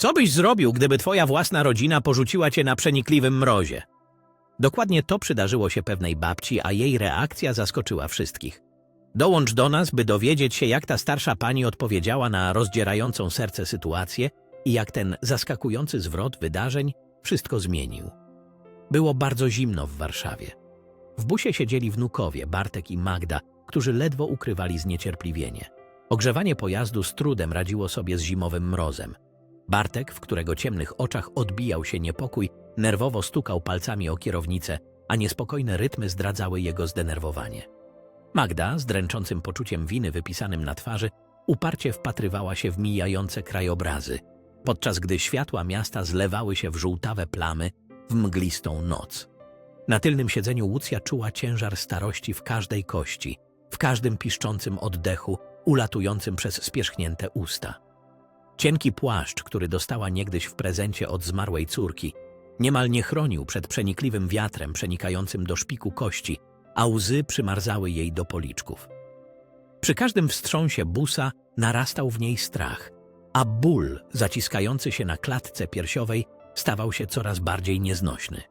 Co byś zrobił, gdyby twoja własna rodzina porzuciła cię na przenikliwym mrozie? Dokładnie to przydarzyło się pewnej babci, a jej reakcja zaskoczyła wszystkich. Dołącz do nas, by dowiedzieć się, jak ta starsza pani odpowiedziała na rozdzierającą serce sytuację i jak ten zaskakujący zwrot wydarzeń wszystko zmienił. Było bardzo zimno w Warszawie. W busie siedzieli wnukowie, Bartek i Magda, którzy ledwo ukrywali zniecierpliwienie. Ogrzewanie pojazdu z trudem radziło sobie z zimowym mrozem. Bartek, w którego ciemnych oczach odbijał się niepokój, nerwowo stukał palcami o kierownicę, a niespokojne rytmy zdradzały jego zdenerwowanie. Magda, z dręczącym poczuciem winy wypisanym na twarzy, uparcie wpatrywała się w mijające krajobrazy, podczas gdy światła miasta zlewały się w żółtawe plamy w mglistą noc. Na tylnym siedzeniu Łucja czuła ciężar starości w każdej kości, w każdym piszczącym oddechu, ulatującym przez spierzchnięte usta. Cienki płaszcz, który dostała niegdyś w prezencie od zmarłej córki, niemal nie chronił przed przenikliwym wiatrem przenikającym do szpiku kości, a łzy przymarzały jej do policzków. Przy każdym wstrząsie busa narastał w niej strach, a ból zaciskający się na klatce piersiowej stawał się coraz bardziej nieznośny.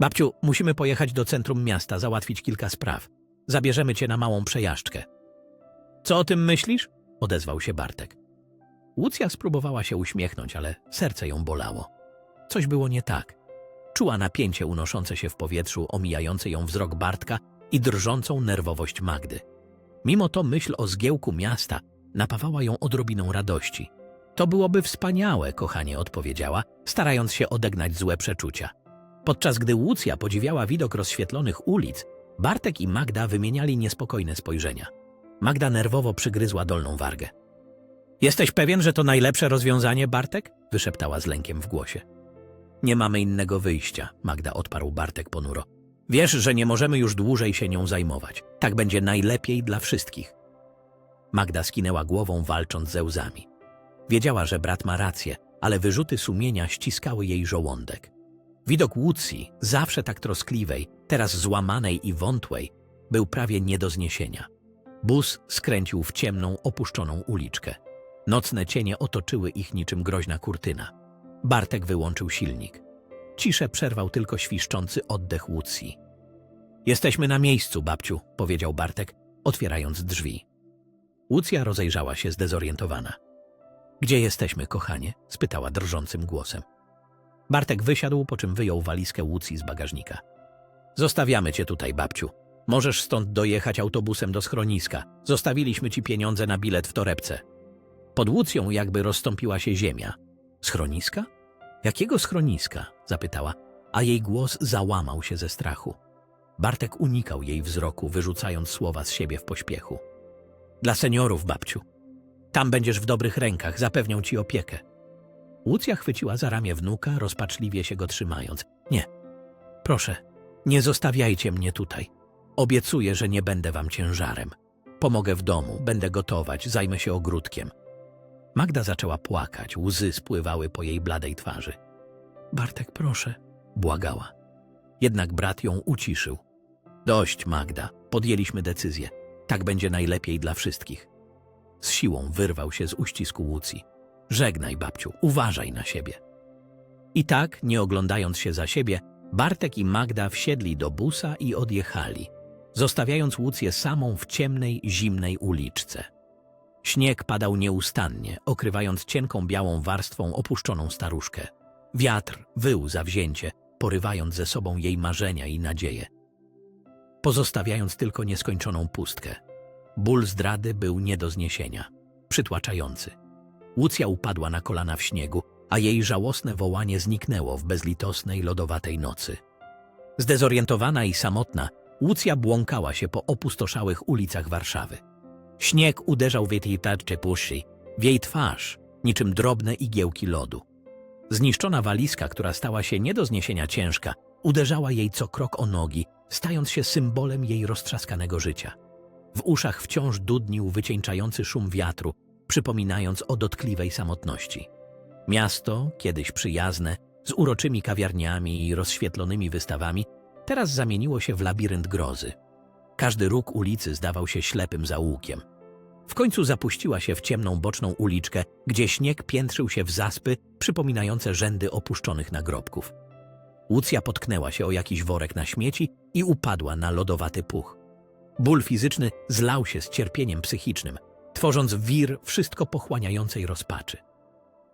Babciu, musimy pojechać do centrum miasta, załatwić kilka spraw. Zabierzemy cię na małą przejażdżkę. Co o tym myślisz? odezwał się Bartek. Łucja spróbowała się uśmiechnąć, ale serce ją bolało. Coś było nie tak. Czuła napięcie unoszące się w powietrzu, omijający ją wzrok Bartka i drżącą nerwowość Magdy. Mimo to myśl o zgiełku miasta napawała ją odrobiną radości. To byłoby wspaniałe, kochanie, odpowiedziała, starając się odegnać złe przeczucia. Podczas gdy Łucja podziwiała widok rozświetlonych ulic, Bartek i Magda wymieniali niespokojne spojrzenia. Magda nerwowo przygryzła dolną wargę. Jesteś pewien, że to najlepsze rozwiązanie, Bartek? wyszeptała z lękiem w głosie. Nie mamy innego wyjścia, Magda odparł Bartek ponuro. Wiesz, że nie możemy już dłużej się nią zajmować. Tak będzie najlepiej dla wszystkich. Magda skinęła głową, walcząc ze łzami. Wiedziała, że brat ma rację, ale wyrzuty sumienia ściskały jej żołądek. Widok Łucji, zawsze tak troskliwej, teraz złamanej i wątłej, był prawie nie do zniesienia. Bus skręcił w ciemną, opuszczoną uliczkę. Nocne cienie otoczyły ich niczym groźna kurtyna. Bartek wyłączył silnik. Ciszę przerwał tylko świszczący oddech Łucji. Jesteśmy na miejscu, babciu, powiedział Bartek, otwierając drzwi. Łucja rozejrzała się zdezorientowana. Gdzie jesteśmy, kochanie? spytała drżącym głosem. Bartek wysiadł, po czym wyjął walizkę Łucji z bagażnika. Zostawiamy cię tutaj, babciu. Możesz stąd dojechać autobusem do schroniska. Zostawiliśmy ci pieniądze na bilet w torebce. Pod Łucją jakby rozstąpiła się ziemia. Schroniska? Jakiego schroniska? zapytała, a jej głos załamał się ze strachu. Bartek unikał jej wzroku, wyrzucając słowa z siebie w pośpiechu. Dla seniorów, babciu. Tam będziesz w dobrych rękach, zapewnią ci opiekę. Łucja chwyciła za ramię wnuka, rozpaczliwie się go trzymając. Nie, proszę, nie zostawiajcie mnie tutaj. Obiecuję, że nie będę wam ciężarem. Pomogę w domu, będę gotować, zajmę się ogródkiem. Magda zaczęła płakać, łzy spływały po jej bladej twarzy. Bartek, proszę, błagała. Jednak brat ją uciszył. Dość, Magda, podjęliśmy decyzję. Tak będzie najlepiej dla wszystkich. Z siłą wyrwał się z uścisku Łucji. Żegnaj, babciu, uważaj na siebie. I tak, nie oglądając się za siebie, Bartek i Magda wsiedli do busa i odjechali, zostawiając Łucję samą w ciemnej, zimnej uliczce. Śnieg padał nieustannie, okrywając cienką białą warstwą opuszczoną staruszkę. Wiatr wył zawzięcie, porywając ze sobą jej marzenia i nadzieje, pozostawiając tylko nieskończoną pustkę. Ból zdrady był nie do zniesienia, przytłaczający. Łucja upadła na kolana w śniegu, a jej żałosne wołanie zniknęło w bezlitosnej, lodowatej nocy. Zdezorientowana i samotna, Łucja błąkała się po opustoszałych ulicach Warszawy. Śnieg uderzał w jej tarcze puszy, w jej twarz, niczym drobne igiełki lodu. Zniszczona walizka, która stała się nie do zniesienia ciężka, uderzała jej co krok o nogi, stając się symbolem jej roztrzaskanego życia. W uszach wciąż dudnił wycieńczający szum wiatru, przypominając o dotkliwej samotności. Miasto, kiedyś przyjazne, z uroczymi kawiarniami i rozświetlonymi wystawami, teraz zamieniło się w labirynt grozy. Każdy róg ulicy zdawał się ślepym zaułkiem. W końcu zapuściła się w ciemną boczną uliczkę, gdzie śnieg piętrzył się w zaspy przypominające rzędy opuszczonych nagrobków. Łucja potknęła się o jakiś worek na śmieci i upadła na lodowaty puch. Ból fizyczny zlał się z cierpieniem psychicznym, tworząc wir wszystko pochłaniającej rozpaczy.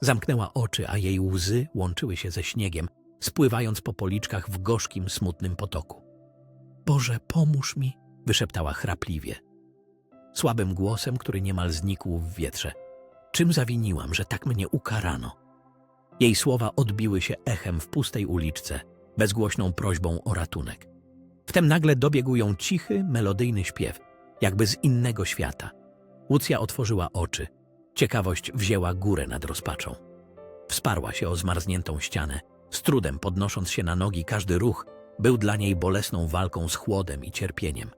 Zamknęła oczy, a jej łzy łączyły się ze śniegiem, spływając po policzkach w gorzkim, smutnym potoku. Boże, pomóż mi, wyszeptała chrapliwie. Słabym głosem, który niemal znikł w wietrze. Czym zawiniłam, że tak mnie ukarano? Jej słowa odbiły się echem w pustej uliczce, bezgłośną prośbą o ratunek. Wtem nagle dobiegł ją cichy, melodyjny śpiew, jakby z innego świata. Łucja otworzyła oczy. Ciekawość wzięła górę nad rozpaczą. Wsparła się o zmarzniętą ścianę, z trudem podnosząc się na nogi każdy ruch był dla niej bolesną walką z chłodem i cierpieniem.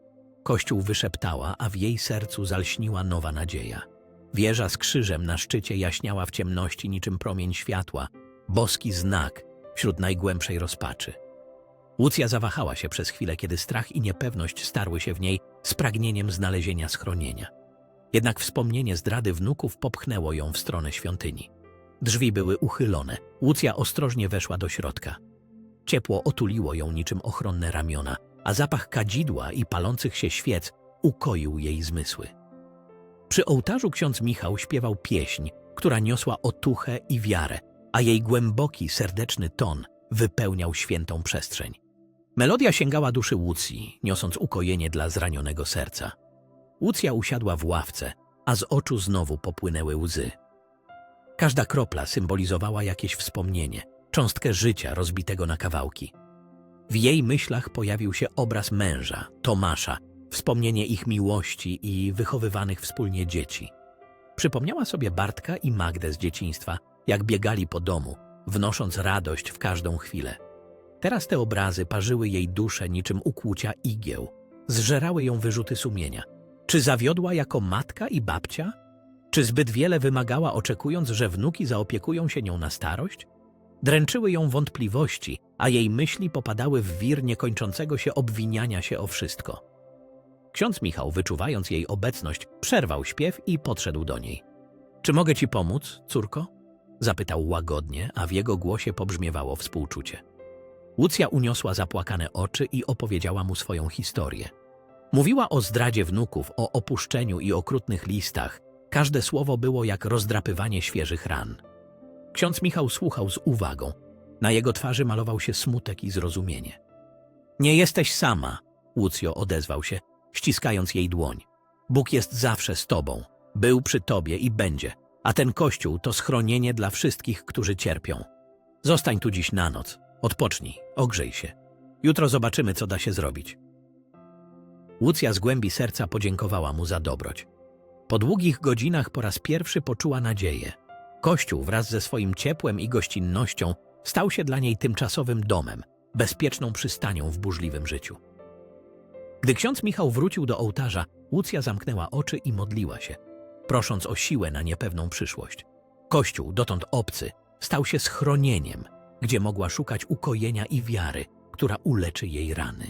Kościół wyszeptała, a w jej sercu zalśniła nowa nadzieja. Wieża z krzyżem na szczycie jaśniała w ciemności niczym promień światła, boski znak wśród najgłębszej rozpaczy. Łucja zawahała się przez chwilę, kiedy strach i niepewność starły się w niej z pragnieniem znalezienia schronienia. Jednak wspomnienie zdrady wnuków popchnęło ją w stronę świątyni. Drzwi były uchylone. Łucja ostrożnie weszła do środka. Ciepło otuliło ją niczym ochronne ramiona, a zapach kadzidła i palących się świec ukoił jej zmysły. Przy ołtarzu ksiądz Michał śpiewał pieśń, która niosła otuchę i wiarę, a jej głęboki, serdeczny ton wypełniał świętą przestrzeń. Melodia sięgała duszy Łucji, niosąc ukojenie dla zranionego serca. Łucja usiadła w ławce, a z oczu znowu popłynęły łzy. Każda kropla symbolizowała jakieś wspomnienie, cząstkę życia rozbitego na kawałki. W jej myślach pojawił się obraz męża, Tomasza, wspomnienie ich miłości i wychowywanych wspólnie dzieci. Przypomniała sobie Bartka i Magdę z dzieciństwa, jak biegali po domu, wnosząc radość w każdą chwilę. Teraz te obrazy parzyły jej duszę niczym ukłucia igieł, zżerały ją wyrzuty sumienia. Czy zawiodła jako matka i babcia? Czy zbyt wiele wymagała, oczekując, że wnuki zaopiekują się nią na starość? Dręczyły ją wątpliwości, a jej myśli popadały w wir niekończącego się obwiniania się o wszystko. Ksiądz Michał, wyczuwając jej obecność, przerwał śpiew i podszedł do niej. Czy mogę ci pomóc, córko? Zapytał łagodnie, a w jego głosie pobrzmiewało współczucie. Łucja uniosła zapłakane oczy i opowiedziała mu swoją historię. Mówiła o zdradzie wnuków, o opuszczeniu i okrutnych listach. Każde słowo było jak rozdrapywanie świeżych ran. Ksiądz Michał słuchał z uwagą. Na jego twarzy malował się smutek i zrozumienie. Nie jesteś sama, Łucjo odezwał się, ściskając jej dłoń. Bóg jest zawsze z tobą, był przy tobie i będzie, a ten kościół to schronienie dla wszystkich, którzy cierpią. Zostań tu dziś na noc, odpocznij, ogrzej się. Jutro zobaczymy, co da się zrobić. Łucja z głębi serca podziękowała mu za dobroć. Po długich godzinach po raz pierwszy poczuła nadzieję. Kościół wraz ze swoim ciepłem i gościnnością stał się dla niej tymczasowym domem, bezpieczną przystanią w burzliwym życiu. Gdy ksiądz Michał wrócił do ołtarza, Łucja zamknęła oczy i modliła się, prosząc o siłę na niepewną przyszłość. Kościół, dotąd obcy, stał się schronieniem, gdzie mogła szukać ukojenia i wiary, która uleczy jej rany.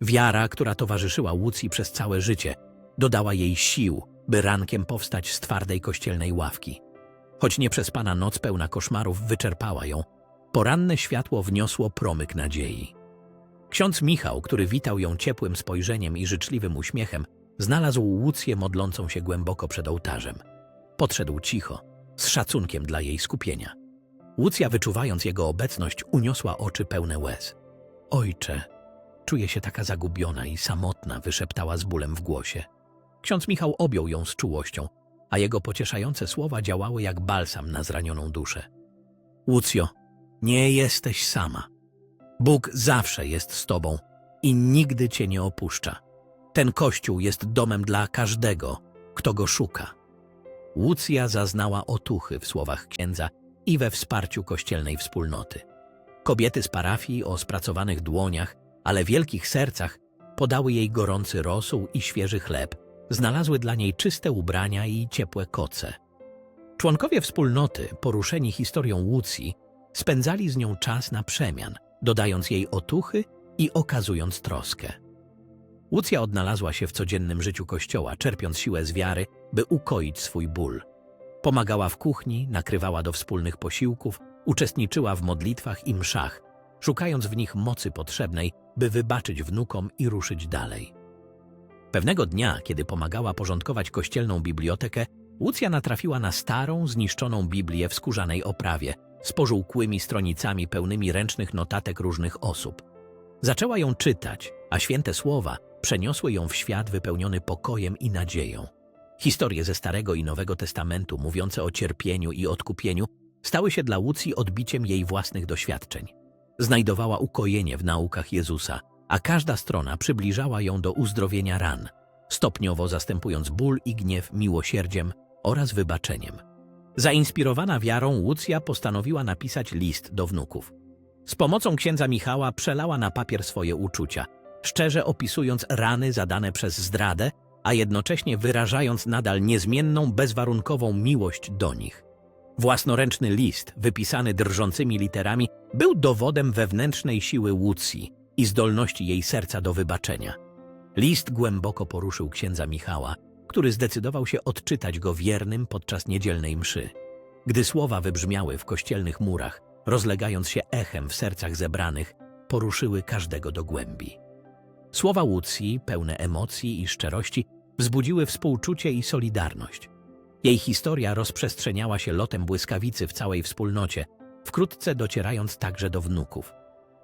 Wiara, która towarzyszyła Łucji przez całe życie, dodała jej sił, by rankiem powstać z twardej kościelnej ławki. Choć nieprzespana noc pełna koszmarów wyczerpała ją, poranne światło wniosło promyk nadziei. Ksiądz Michał, który witał ją ciepłym spojrzeniem i życzliwym uśmiechem, znalazł Łucję modlącą się głęboko przed ołtarzem. Podszedł cicho, z szacunkiem dla jej skupienia. Łucja, wyczuwając jego obecność, uniosła oczy pełne łez. Ojcze, czuję się taka zagubiona i samotna, wyszeptała z bólem w głosie. Ksiądz Michał objął ją z czułością, a jego pocieszające słowa działały jak balsam na zranioną duszę. Łucjo, nie jesteś sama. Bóg zawsze jest z tobą i nigdy cię nie opuszcza. Ten kościół jest domem dla każdego, kto go szuka. Łucja zaznała otuchy w słowach księdza i we wsparciu kościelnej wspólnoty. Kobiety z parafii o spracowanych dłoniach, ale wielkich sercach podały jej gorący rosół i świeży chleb, znalazły dla niej czyste ubrania i ciepłe koce. Członkowie wspólnoty, poruszeni historią Łucji, spędzali z nią czas na przemian, dodając jej otuchy i okazując troskę. Łucja odnalazła się w codziennym życiu kościoła, czerpiąc siłę z wiary, by ukoić swój ból. Pomagała w kuchni, nakrywała do wspólnych posiłków, uczestniczyła w modlitwach i mszach, szukając w nich mocy potrzebnej, by wybaczyć wnukom i ruszyć dalej. Pewnego dnia, kiedy pomagała porządkować kościelną bibliotekę, Łucja natrafiła na starą, zniszczoną Biblię w skórzanej oprawie, z pożółkłymi stronicami pełnymi ręcznych notatek różnych osób. Zaczęła ją czytać, a święte słowa przeniosły ją w świat wypełniony pokojem i nadzieją. Historie ze Starego i Nowego Testamentu mówiące o cierpieniu i odkupieniu stały się dla Łucji odbiciem jej własnych doświadczeń. Znajdowała ukojenie w naukach Jezusa, a każda strona przybliżała ją do uzdrowienia ran, stopniowo zastępując ból i gniew miłosierdziem oraz wybaczeniem. Zainspirowana wiarą, Łucja postanowiła napisać list do wnuków. Z pomocą księdza Michała przelała na papier swoje uczucia, szczerze opisując rany zadane przez zdradę, a jednocześnie wyrażając nadal niezmienną, bezwarunkową miłość do nich. Własnoręczny list, wypisany drżącymi literami, był dowodem wewnętrznej siły Łucji i zdolności jej serca do wybaczenia. List głęboko poruszył księdza Michała, który zdecydował się odczytać go wiernym podczas niedzielnej mszy. Gdy słowa wybrzmiały w kościelnych murach, rozlegając się echem w sercach zebranych, poruszyły każdego do głębi. Słowa Łucji, pełne emocji i szczerości, wzbudziły współczucie i solidarność. Jej historia rozprzestrzeniała się lotem błyskawicy w całej wspólnocie, wkrótce docierając także do wnuków.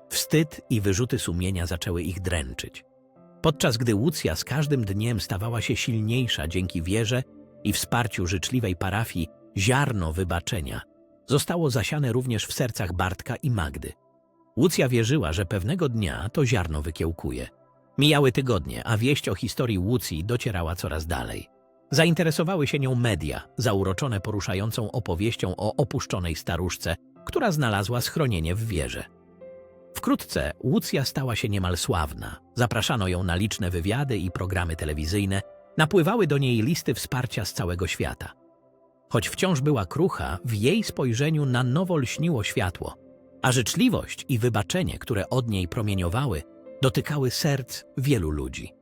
Wstyd i wyrzuty sumienia zaczęły ich dręczyć. Podczas gdy Łucja z każdym dniem stawała się silniejsza dzięki wierze i wsparciu życzliwej parafii, ziarno wybaczenia zostało zasiane również w sercach Bartka i Magdy. Łucja wierzyła, że pewnego dnia to ziarno wykiełkuje. Mijały tygodnie, a wieść o historii Łucji docierała coraz dalej. Zainteresowały się nią media, zauroczone poruszającą opowieścią o opuszczonej staruszce, która znalazła schronienie w wieży. Wkrótce Łucja stała się niemal sławna. Zapraszano ją na liczne wywiady i programy telewizyjne, napływały do niej listy wsparcia z całego świata. Choć wciąż była krucha, w jej spojrzeniu na nowo lśniło światło, a życzliwość i wybaczenie, które od niej promieniowały, dotykały serc wielu ludzi.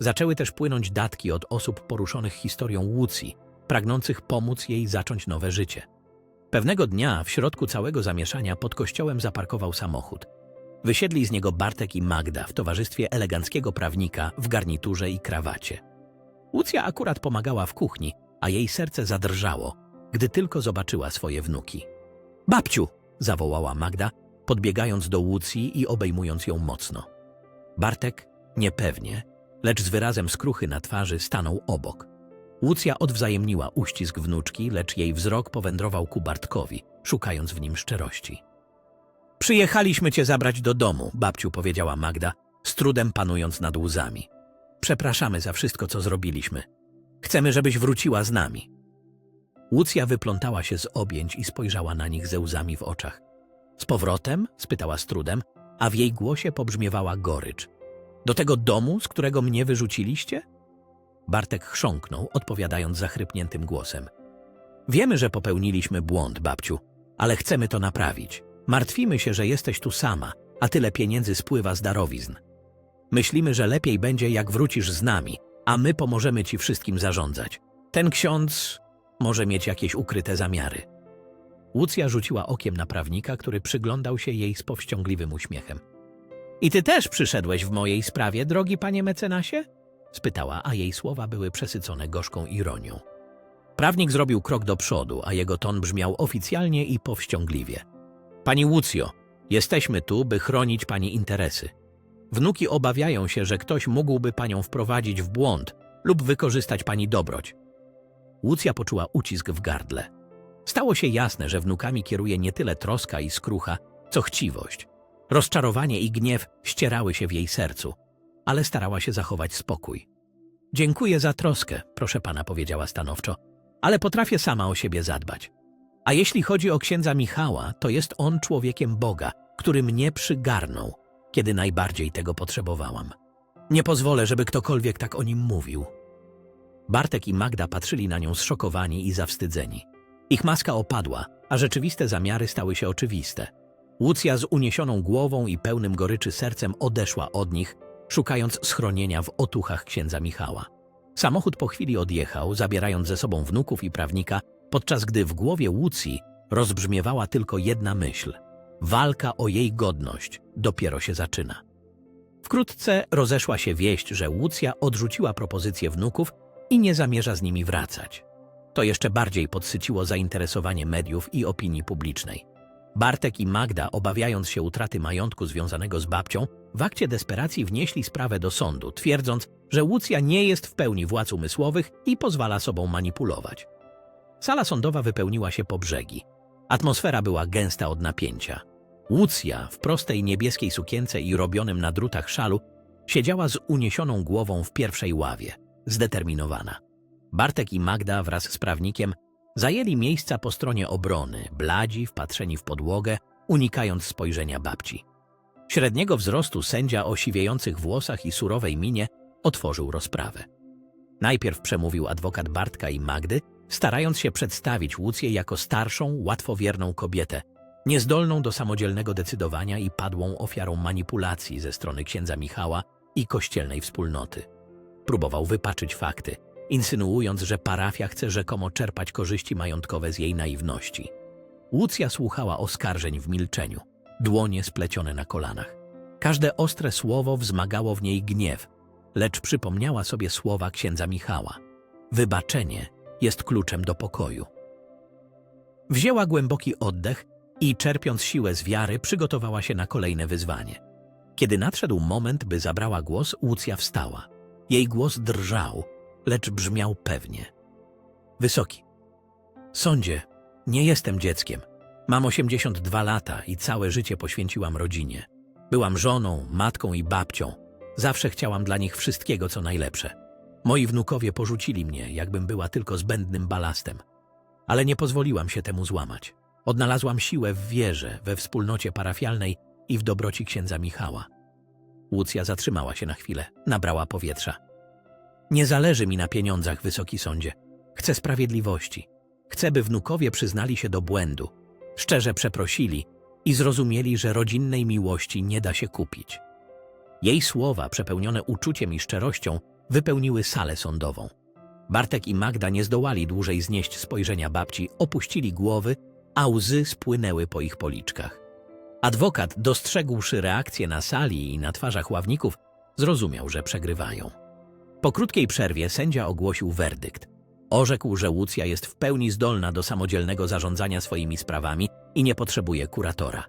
Zaczęły też płynąć datki od osób poruszonych historią Łucji, pragnących pomóc jej zacząć nowe życie. Pewnego dnia w środku całego zamieszania pod kościołem zaparkował samochód. Wysiedli z niego Bartek i Magda w towarzystwie eleganckiego prawnika w garniturze i krawacie. Łucja akurat pomagała w kuchni, a jej serce zadrżało, gdy tylko zobaczyła swoje wnuki. Babciu! zawołała Magda, podbiegając do Łucji i obejmując ją mocno. Bartek niepewnie, lecz z wyrazem skruchy na twarzy stanął obok. Łucja odwzajemniła uścisk wnuczki, lecz jej wzrok powędrował ku Bartkowi, szukając w nim szczerości. Przyjechaliśmy cię zabrać do domu, babciu powiedziała Magda, z trudem panując nad łzami. Przepraszamy za wszystko, co zrobiliśmy. Chcemy, żebyś wróciła z nami. Łucja wyplątała się z objęć i spojrzała na nich ze łzami w oczach. Z powrotem? spytała z trudem, a w jej głosie pobrzmiewała gorycz. Do tego domu, z którego mnie wyrzuciliście? Bartek chrząknął, odpowiadając zachrypniętym głosem. Wiemy, że popełniliśmy błąd, babciu, ale chcemy to naprawić. Martwimy się, że jesteś tu sama, a tyle pieniędzy spływa z darowizn. Myślimy, że lepiej będzie, jak wrócisz z nami, a my pomożemy ci wszystkim zarządzać. Ten ksiądz może mieć jakieś ukryte zamiary. Łucja rzuciła okiem na prawnika, który przyglądał się jej z powściągliwym uśmiechem. I ty też przyszedłeś w mojej sprawie, drogi panie mecenasie? Spytała, a jej słowa były przesycone gorzką ironią. Prawnik zrobił krok do przodu, a jego ton brzmiał oficjalnie i powściągliwie. Pani Łucjo, jesteśmy tu, by chronić pani interesy. Wnuki obawiają się, że ktoś mógłby panią wprowadzić w błąd lub wykorzystać pani dobroć. Łucja poczuła ucisk w gardle. Stało się jasne, że wnukami kieruje nie tyle troska i skrucha, co chciwość. Rozczarowanie i gniew ścierały się w jej sercu, ale starała się zachować spokój. Dziękuję za troskę, proszę pana, powiedziała stanowczo, ale potrafię sama o siebie zadbać. A jeśli chodzi o księdza Michała, to jest on człowiekiem Boga, który mnie przygarnął, kiedy najbardziej tego potrzebowałam. Nie pozwolę, żeby ktokolwiek tak o nim mówił. Bartek i Magda patrzyli na nią zszokowani i zawstydzeni. Ich maska opadła, a rzeczywiste zamiary stały się oczywiste. Łucja z uniesioną głową i pełnym goryczy sercem odeszła od nich, szukając schronienia w otuchach księdza Michała. Samochód po chwili odjechał, zabierając ze sobą wnuków i prawnika, podczas gdy w głowie Łucji rozbrzmiewała tylko jedna myśl. Walka o jej godność dopiero się zaczyna. Wkrótce rozeszła się wieść, że Łucja odrzuciła propozycję wnuków i nie zamierza z nimi wracać. To jeszcze bardziej podsyciło zainteresowanie mediów i opinii publicznej. Bartek i Magda, obawiając się utraty majątku związanego z babcią, w akcie desperacji wnieśli sprawę do sądu, twierdząc, że Łucja nie jest w pełni władz umysłowych i pozwala sobą manipulować. Sala sądowa wypełniła się po brzegi. Atmosfera była gęsta od napięcia. Łucja w prostej niebieskiej sukience i robionym na drutach szalu siedziała z uniesioną głową w pierwszej ławie, zdeterminowana. Bartek i Magda wraz z prawnikiem zajęli miejsca po stronie obrony, bladzi, wpatrzeni w podłogę, unikając spojrzenia babci. Średniego wzrostu sędzia o siwiejących włosach i surowej minie otworzył rozprawę. Najpierw przemówił adwokat Bartka i Magdy, starając się przedstawić Łucję jako starszą, łatwowierną kobietę, niezdolną do samodzielnego decydowania i padłą ofiarą manipulacji ze strony księdza Michała i kościelnej wspólnoty. Próbował wypaczyć fakty, insynuując, że parafia chce rzekomo czerpać korzyści majątkowe z jej naiwności. Łucja słuchała oskarżeń w milczeniu, dłonie splecione na kolanach. Każde ostre słowo wzmagało w niej gniew, lecz przypomniała sobie słowa księdza Michała. Wybaczenie jest kluczem do pokoju. Wzięła głęboki oddech i czerpiąc siłę z wiary, przygotowała się na kolejne wyzwanie. Kiedy nadszedł moment, by zabrała głos, Łucja wstała. Jej głos drżał, lecz brzmiał pewnie. Wysoki. Sądzie, nie jestem dzieckiem. Mam 82 lata i całe życie poświęciłam rodzinie. Byłam żoną, matką i babcią. Zawsze chciałam dla nich wszystkiego, co najlepsze. Moi wnukowie porzucili mnie, jakbym była tylko zbędnym balastem. Ale nie pozwoliłam się temu złamać. Odnalazłam siłę w wierze, we wspólnocie parafialnej i w dobroci księdza Michała. Łucja zatrzymała się na chwilę, nabrała powietrza. Nie zależy mi na pieniądzach, wysoki sądzie. Chcę sprawiedliwości. Chcę, by wnukowie przyznali się do błędu, szczerze przeprosili i zrozumieli, że rodzinnej miłości nie da się kupić. Jej słowa, przepełnione uczuciem i szczerością, wypełniły salę sądową. Bartek i Magda nie zdołali dłużej znieść spojrzenia babci, opuścili głowy, a łzy spłynęły po ich policzkach. Adwokat, dostrzegłszy reakcję na sali i na twarzach ławników, zrozumiał, że przegrywają. Po krótkiej przerwie sędzia ogłosił werdykt. Orzekł, że Łucja jest w pełni zdolna do samodzielnego zarządzania swoimi sprawami i nie potrzebuje kuratora.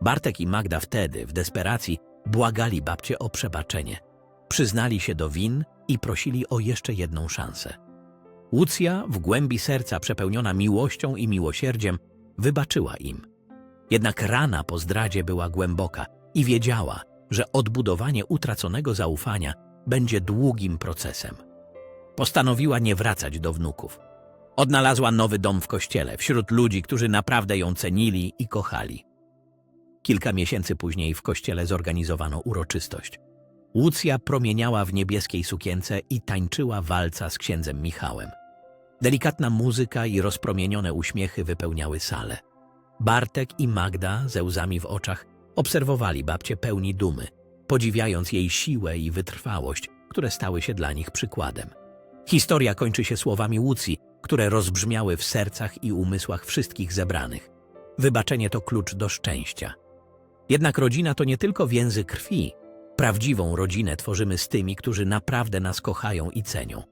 Bartek i Magda wtedy, w desperacji, błagali babcię o przebaczenie. Przyznali się do win i prosili o jeszcze jedną szansę. Łucja, w głębi serca przepełniona miłością i miłosierdziem, wybaczyła im. Jednak rana po zdradzie była głęboka i wiedziała, że odbudowanie utraconego zaufania będzie długim procesem. Postanowiła nie wracać do wnuków. Odnalazła nowy dom w kościele, wśród ludzi, którzy naprawdę ją cenili i kochali. Kilka miesięcy później w kościele zorganizowano uroczystość. Łucja promieniała w niebieskiej sukience i tańczyła walca z księdzem Michałem. Delikatna muzyka i rozpromienione uśmiechy wypełniały salę. Bartek i Magda, ze łzami w oczach, obserwowali babcię pełni dumy, podziwiając jej siłę i wytrwałość, które stały się dla nich przykładem. Historia kończy się słowami Łucji, które rozbrzmiały w sercach i umysłach wszystkich zebranych. Wybaczenie to klucz do szczęścia. Jednak rodzina to nie tylko więzy krwi. Prawdziwą rodzinę tworzymy z tymi, którzy naprawdę nas kochają i cenią.